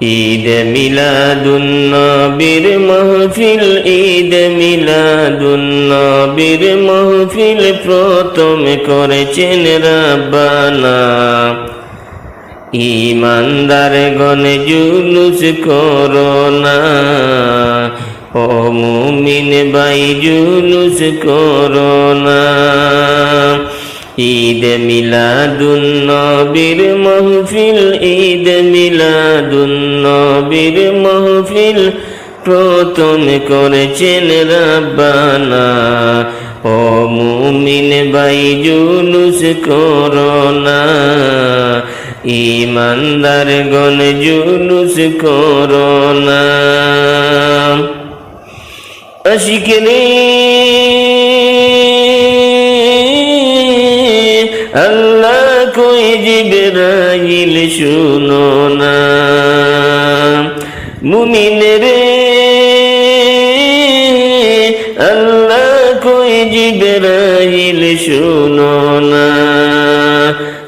ঈদ মিলাদুন নবীর মাহফিল, ঈদ মিলাদুন নবীর মাহফিল প্রথম করেছেন রাব্বানা। ইমানদার গণ জুলুস করোনা ও মুমিন বাই জুলুস করোনা ঈদ মিলাদুন নবীর মাহফিল, ঈদ মিলাদুন নবীর মাহফিল প্রথম করেছেন রাব্বানা। ও মুমিন বাই জুলুস করোনা। ইমানদার গণ জুলুস করোনা। আশিকরে জিবরাইল শুনো না। মুমিন রে, আল্লাহ কই জিবরাইল শুনো না।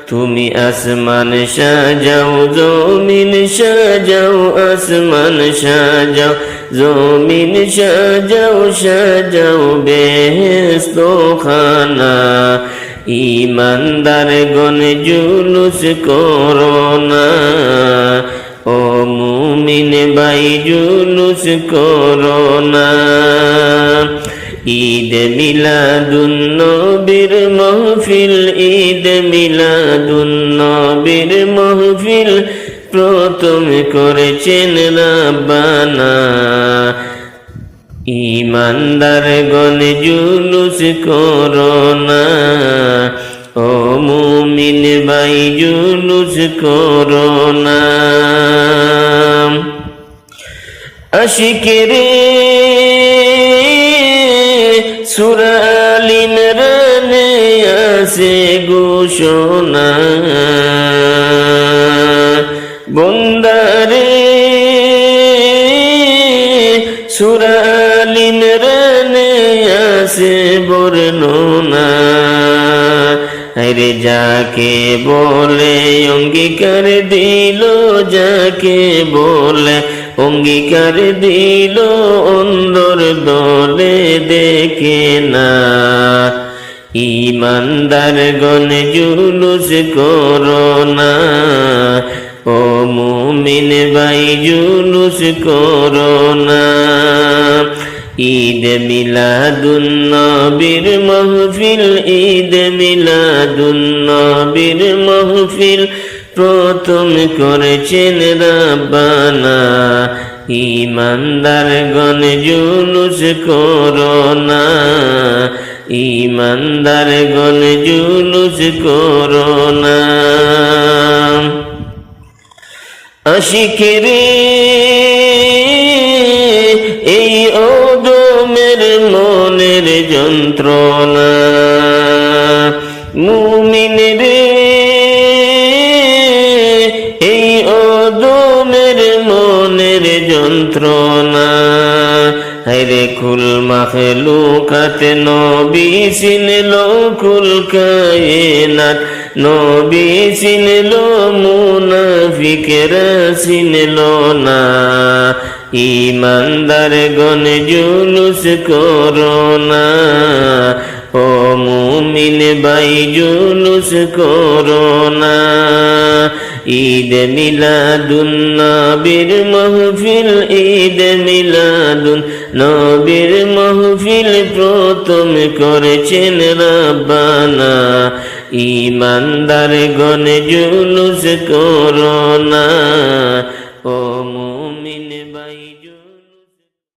তুমি আসমান সাজাও, জমিন সাজাও, আসমান সাজাও, জমিন সাজাও সাজাও বেহেস্ত খানা ইমানদার গণ জুলুস করোনা ও মুমিন বাই জুলুস করোনা ঈদ মিলাদুন নবীর মহফিল, ঈদ মিলাদুন নবীর মহফিল, প্রথম করেছেন রাব্বানা। ইমানদার গণ জুলুস করোনা মুমিন বাই জুলুস করোনা আশিকেরে সুরালিন রানে আসে ঘোষণা। বন্দারে সুরালিন রানে আসে বর্ণনা। আরে যাকে বলে, অঙ্গীকার দিল যাকে বলে, অঙ্গীকার দিল অন্দর দলে দেখে না। ইমানদার গণ জুলুস করোনা ও মুমিন বাই জুলুস করোনা ঈদ মিলাদুন নবীর মহফিল, ঈদ মিলাদুন নবীর মহফিল প্রথম করেছেন রাব্বানা। ইমানদার গণ জুলুস করোনা ইমানদার গণ জুলুস করোনা আশিকেরে যন্ত্রণা মুমিন রে এই ওদমের মনের যন্ত্রণা। হরে কুল মাখলুকাতে নবী সিনল কুল কায়নাত। নবী সিনল মুনাফিকেরা সিনল না। ইমানদার গণ জুলুস করোনা ও মুমিন বাই জুলুস করোনা ঈদ মিলাদুন নবীর মহফিল, ঈদ মিলাদুন নবীর মহফিল প্রথম করেছেন রাব্বানা। ইমানদার গণ জুলুস করোনা ও মুমিন